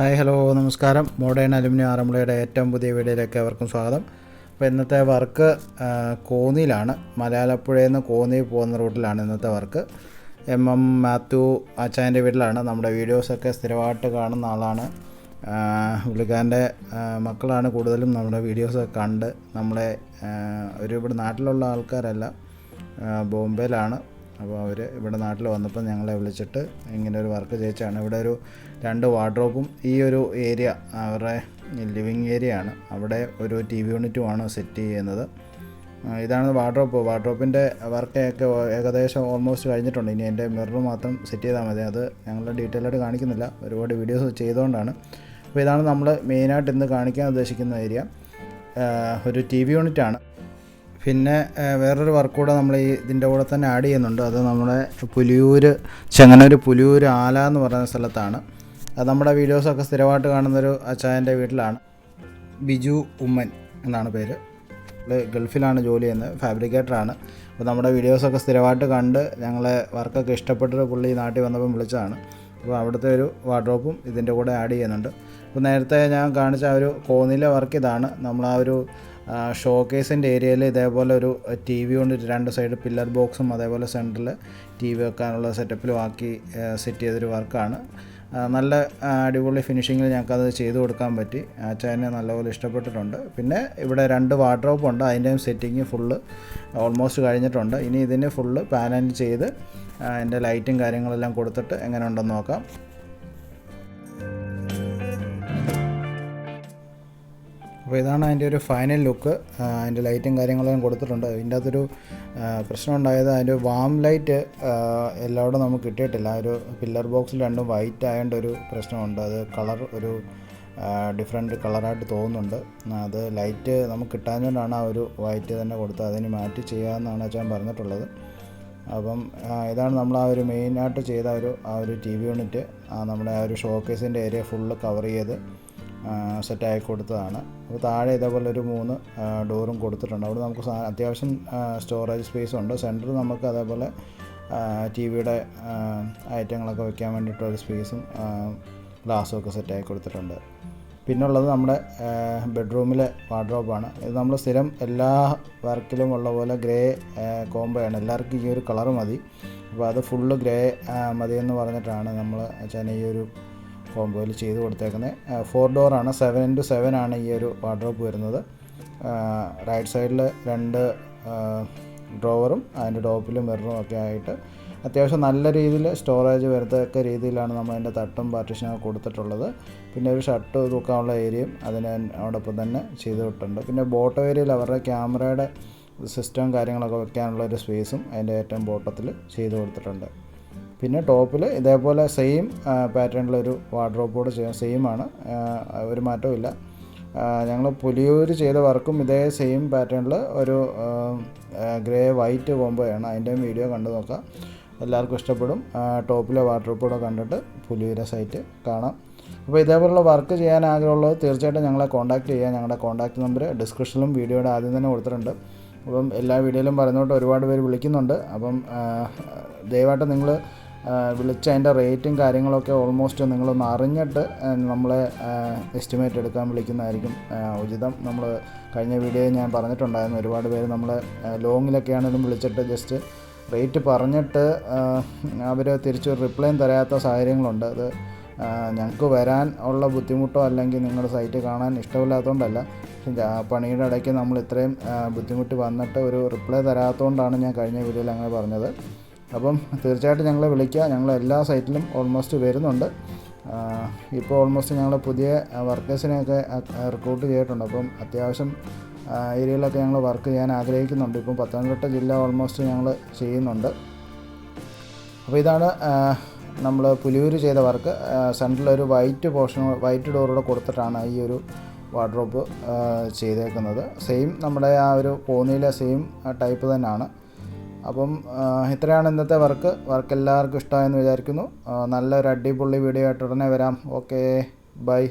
Hi hello നമസ്കാരം. Modern aluminium ആറന്മുളയുടെ ഏറ്റവും പുതിയ വീഡിയോയിലേക്ക് അവർക്കും സ്വാഗതം. അപ്പോൾ ഇന്നത്തെ വർക്ക് കോന്നിയിലാണ്. മലയാളപ്പുഴയിൽ നിന്ന് കോന്നി പോകുന്ന റൂട്ടിലാണ് ഇന്നത്തെ വർക്ക്. എം. എം. മാത്യു അച്ചായന്റെ വീട്ടിലാണ്. നമ്മുടെ വീഡിയോസൊക്കെ സ്ഥിരമായിട്ട് കാണുന്ന ആളാണ്. പുള്ളിക്കാരന്റെ മക്കളാണ് കൂടുതലും നമ്മുടെ വീഡിയോസൊക്കെ കണ്ട് നമ്മളെ ഒരു ഇവിടെ നാട്ടിലുള്ള ആൾക്കാരല്ല ബോംബെയിലാണ്. അപ്പോൾ അവർ ഇവിടെ നാട്ടിൽ വന്നപ്പോൾ ഞങ്ങളെ വിളിച്ചിട്ട് ഇങ്ങനെ ഒരു വർക്ക് ചെയ്യിച്ചാണ്. ഇവിടെ ഒരു രണ്ട് വാർഡ്രോപ്പും ഈ ഒരു ഏരിയ അവരുടെ ലിവിങ് ഏരിയ ആണ്. അവിടെ ഒരു ടി വി യൂണിറ്റുമാണ് സെറ്റ് ചെയ്യുന്നത്. ഇതാണ് വാർഡ്രോപ്പ്. വാർഡ്രോപ്പിന്റെ വർക്കൊക്കെ ഏകദേശം ഓൾമോസ്റ്റ് കഴിഞ്ഞിട്ടുണ്ട്. ഇനി എന്റെ മിറർ മാത്രം സെറ്റ് ചെയ്താൽ മതി. അത് ഞങ്ങൾ ഡീറ്റെയിൽ ആയിട്ട് കാണിക്കുന്നില്ല. ഒരുപാട് വീഡിയോസ് ചെയ്തുകൊണ്ടാണ്. അപ്പോൾ ഇതാണ് നമ്മൾ മെയിനായിട്ട് ഇന്ന് കാണിക്കാൻ ഉദ്ദേശിക്കുന്ന ഏരിയ. ഒരു ടി വി യൂണിറ്റാണ്. പിന്നെ വേറൊരു വർക്ക് കൂടെ നമ്മൾ ഈ ഇതിന്റെ കൂടെ തന്നെ ആഡ് ചെയ്യുന്നുണ്ട്. അത് നമ്മുടെ പുലിയൂർ ചെങ്ങനൂർ പുലിയൂർ ആല എന്ന് പറയുന്ന സ്ഥലത്താണ്. അത് നമ്മുടെ വീഡിയോസൊക്കെ സ്ഥിരമായിട്ട് കാണുന്നൊരു അച്ചായന്റെ വീട്ടിലാണ്. ബിജു ഉമ്മൻ എന്നാണ് പേര്. ഗൾഫിലാണ് ജോലി ചെയ്യുന്നത് ഫാബ്രിക്കേറ്ററാണ് അപ്പോൾ നമ്മുടെ വീഡിയോസൊക്കെ സ്ഥിരമായിട്ട് കണ്ട് ഞങ്ങളെ വർക്കൊക്കെ ഇഷ്ടപ്പെട്ടൊരു പുള്ളി നാട്ടിൽ വന്നപ്പം വിളിച്ചതാണ്. അപ്പോൾ അവിടുത്തെ ഒരു വാർഡ്രോപ്പും ഇതിന്റെ കൂടെ ആഡ് ചെയ്യുന്നുണ്ട്. അപ്പോൾ നേരത്തെ ഞാൻ കാണിച്ച ആ ഒരു കോന്നിലെ വർക്ക് ഇതാണ്. നമ്മൾ ആ ഒരു ഷോക്കേസിന്റെ ഏരിയയിൽ ഇതേപോലെ ഒരു ടി വി കൊണ്ട് രണ്ട് സൈഡ് പില്ലർ ബോക്സും അതേപോലെ സെന്ററിൽ ടി വി വെക്കാനുള്ള സെറ്റപ്പിലും ആക്കി സെറ്റ് ചെയ്തൊരു വർക്കാണ്. നല്ല അടിപൊളി ഫിനിഷിങ്ങിൽ ഞങ്ങൾക്കത് ചെയ്തു കൊടുക്കാൻ പറ്റി. അച്ചായനെ നല്ലപോലെ ഇഷ്ടപ്പെട്ടിട്ടുണ്ട്. പിന്നെ ഇവിടെ രണ്ട് വാർഡ്രോപ്പ് ഉണ്ട്. അതിന്റെയും സെറ്റിങ് ഫുള്ള് ഓൾമോസ്റ്റ് കഴിഞ്ഞിട്ടുണ്ട്. ഇനി ഇതിന് ഫുള്ള് പാനൽ ചെയ്ത് അതിന്റെ ലൈറ്റും കാര്യങ്ങളെല്ലാം കൊടുത്തിട്ട് എങ്ങനെ ഉണ്ടെന്ന് നോക്കാം. അപ്പോൾ ഇതാണ് അതിന്റെ ഒരു ഫൈനൽ ലുക്ക് അതിന്റെ ലൈറ്റും കാര്യങ്ങളെല്ലാം കൊടുത്തിട്ടുണ്ട്. അതിന്റെ അകത്തൊരു പ്രശ്നം ഉണ്ടായത് അതിന്റെ വാം ലൈറ്റ് എല്ലായിടും നമുക്ക് കിട്ടിയിട്ടില്ല. ഒരു പില്ലർ ബോക്സിൽ രണ്ടും വൈറ്റ് ആയതുകൊണ്ട് ഒരു പ്രശ്നമുണ്ട്. അത് കളർ ഒരു ഡിഫറെന്റ് കളറായിട്ട് തോന്നുന്നുണ്ട്. അത് ലൈറ്റ് നമുക്ക് കിട്ടാഞ്ഞുകൊണ്ടാണ് ആ ഒരു വൈറ്റ് തന്നെ കൊടുത്ത് അതിന് മാറ്റി ചെയ്യാമെന്നാണ് അച്ഛൻ പറഞ്ഞിട്ടുള്ളത്. അപ്പം ഇതാണ് നമ്മൾ ആ ഒരു മെയിനായിട്ട് ചെയ്ത ഒരു ആ ഒരു ടി വി യൂണിറ്റ് നമ്മുടെ ആ ഒരു ഷോക്കേസിന്റെ ഏരിയ ഫുള്ള് കവർ ചെയ്ത്. സെറ്റാക്കി കൊടുത്തതാണ്. അപ്പോൾ താഴെ ഇതേപോലെ ഒരു മൂന്ന് ഡോറും കൊടുത്തിട്ടുണ്ട്. അവിടെ നമുക്ക് അത്യാവശ്യം സ്റ്റോറേജ് സ്പേസ് ഉണ്ട്. സെന്റർ നമുക്ക് അതേപോലെ ടി വിയുടെ ഐറ്റങ്ങളൊക്കെ വെക്കാൻ വേണ്ടിയിട്ടുള്ള സ്പേസും ഗ്ലാസ്സും ഒക്കെ സെറ്റാക്കി കൊടുത്തിട്ടുണ്ട്. പിന്നുള്ളത് നമ്മുടെ ബെഡ്റൂമിലെ വാർഡ്രോബാണ് ഇത് നമ്മൾ സ്ഥിരം എല്ലാ വർക്കിലും ഉള്ള പോലെ ഗ്രേ കോംബോയാണ് എല്ലാവർക്കും ഈ ഒരു കളർ മതി. അപ്പോൾ അത് ഫുള്ള് ഗ്രേ മതി എന്ന് പറഞ്ഞിട്ടാണ് നമ്മൾ വെച്ചാൽ ഈ ഒരു കോംബോയിൽ ചെയ്ത് കൊടുത്തേക്കുന്നത്. ഫോർ ഡോറാണ് സെവൻ ഇന്റു സെവൻ ആണ് ഈ ഒരു വാർഡ്രോപ്പ് വരുന്നത്. റൈറ്റ് സൈഡിൽ രണ്ട് ഡ്രോവറും അതിന്റെ ടോപ്പിലും മിററും ഒക്കെ ആയിട്ട് അത്യാവശ്യം നല്ല രീതിയിൽ സ്റ്റോറേജ് വരത്തക്ക രീതിയിലാണ് നമ്മൾ അതിന്റെ തട്ടും പാർട്ടീഷനൊക്കെ കൊടുത്തിട്ടുള്ളത്. പിന്നെ ഒരു ഷർട്ട് തൂക്കാനുള്ള ഏരിയയും അതിന് അതോടൊപ്പം തന്നെ ചെയ്തിട്ടുണ്ട് പിന്നെ ബോട്ടോ ഏരിയയിൽ അവരുടെ ക്യാമറയുടെ സിസ്റ്റം കാര്യങ്ങളൊക്കെ വെക്കാനുള്ള ഒരു സ്പേസും അതിന്റെ ഏറ്റവും ബോട്ടത്തിൽ ചെയ്തു കൊടുത്തിട്ടുണ്ട്. പിന്നെ ടോപ്പിൽ ഇതേപോലെ സെയിം പാറ്റേണിലൊരു വാർഡ്രോപ്പ് കൂടെ ചെയ്യാം. സെയിം ആണ്. ഒരു മാറ്റവും ഞങ്ങൾ പുലിയൂർ ചെയ്ത വർക്കും ഇതേ സെയിം പാറ്റേണിൽ ഒരു ഗ്രേ വൈറ്റ് കോമ്പോയാണ് അതിന്റെയും വീഡിയോ കണ്ടു നോക്കാം. എല്ലാവർക്കും ഇഷ്ടപ്പെടും. ടോപ്പിലെ കൂടെ കണ്ടിട്ട് പുലിയൂര സൈറ്റ് കാണാം. അപ്പോൾ ഇതേപോലുള്ള വർക്ക് ചെയ്യാൻ ആഗ്രഹമുള്ളത് തീർച്ചയായിട്ടും ഞങ്ങളെ കോൺടാക്റ്റ് ചെയ്യുക. ഞങ്ങളുടെ കോൺടാക്റ്റ് നമ്പർ ഡിസ്ക്രിപ്ഷനിലും വീഡിയോയുടെ ആദ്യം തന്നെ കൊടുത്തിട്ടുണ്ട്. അപ്പം എല്ലാ വീഡിയോയിലും പറഞ്ഞുകൊണ്ട് ഒരുപാട് പേര് വിളിക്കുന്നുണ്ട്. അപ്പം ദയവായിട്ട് നിങ്ങൾ വിളിച്ച അതിന്റെ റേറ്റും കാര്യങ്ങളൊക്കെ ഓൾമോസ്റ്റ് നിങ്ങളൊന്ന് അറിഞ്ഞിട്ട് നമ്മളെ എസ്റ്റിമേറ്റ് എടുക്കാൻ വിളിക്കുന്നതായിരിക്കും ഉചിതം. നമ്മൾ കഴിഞ്ഞ വീഡിയോയിൽ ഞാൻ പറഞ്ഞിട്ടുണ്ടായിരുന്നു ഒരുപാട് പേര് നമ്മളെ ലോങ്ങിലൊക്കെ ആണെങ്കിലും വിളിച്ചിട്ട് ജസ്റ്റ് റേറ്റ് പറഞ്ഞിട്ട് അവർ തിരിച്ച് റിപ്ലൈയും തരാത്ത സാഹചര്യങ്ങളുണ്ട്. അത് ഞങ്ങൾക്ക് വരാൻ ഉള്ള ബുദ്ധിമുട്ടോ അല്ലെങ്കിൽ നിങ്ങളുടെ സൈറ്റ് കാണാൻ ഇഷ്ടമില്ലാത്തതുകൊണ്ടല്ല പണിയുടെ ഇടയ്ക്ക് നമ്മൾ ഇത്രയും ബുദ്ധിമുട്ട് വന്നിട്ട് ഒരു റിപ്ലൈ തരാത്തതുകൊണ്ടാണ് ഞാൻ കഴിഞ്ഞ വീഡിയോയിൽ അങ്ങനെ പറഞ്ഞത്. അപ്പം തീർച്ചയായിട്ടും ഞങ്ങളെ വിളിക്കുക. ഞങ്ങൾ എല്ലാ സൈറ്റിലും ഓൾമോസ്റ്റ് വരുന്നുണ്ട്. ഇപ്പോൾ ഓൾമോസ്റ്റ് ഞങ്ങൾ പുതിയ വർക്കേഴ്സിനെയൊക്കെ റിക്രൂട്ട് ചെയ്തിട്ടുണ്ട്. അപ്പം അത്യാവശ്യം ഏരിയയിലൊക്കെ ഞങ്ങൾ വർക്ക് ചെയ്യാൻ ആഗ്രഹിക്കുന്നുണ്ട്. ഇപ്പം പത്തനംതിട്ട ജില്ല ഓൾമോസ്റ്റ് ഞങ്ങൾ ചെയ്യുന്നുണ്ട്. അപ്പോൾ ഇതാണ് നമ്മൾ പുലിയൂർ ചെയ്ത വർക്ക് സെന്ററിലൊരു വൈറ്റ് പോർഷൻ വൈറ്റ് ഡോറൂടെ കൊടുത്തിട്ടാണ് ഈ ഒരു വാർഡ്രോപ്പ് ചെയ്തേക്കുന്നത്. സെയിം നമ്മുടെ ആ ഒരു കോന്നിയിലെ സെയിം ടൈപ്പ് തന്നെയാണ്. അപ്പം ഇത്രയാണ് ഇന്നത്തെ വർക്ക്. വർക്ക് എല്ലാവർക്കും ഇഷ്ടമായെന്ന് വിചാരിക്കുന്നു. നല്ലൊരു അടിപൊളി വീഡിയോ ആയിട്ട് ഉടനെ വരാം. Okay bye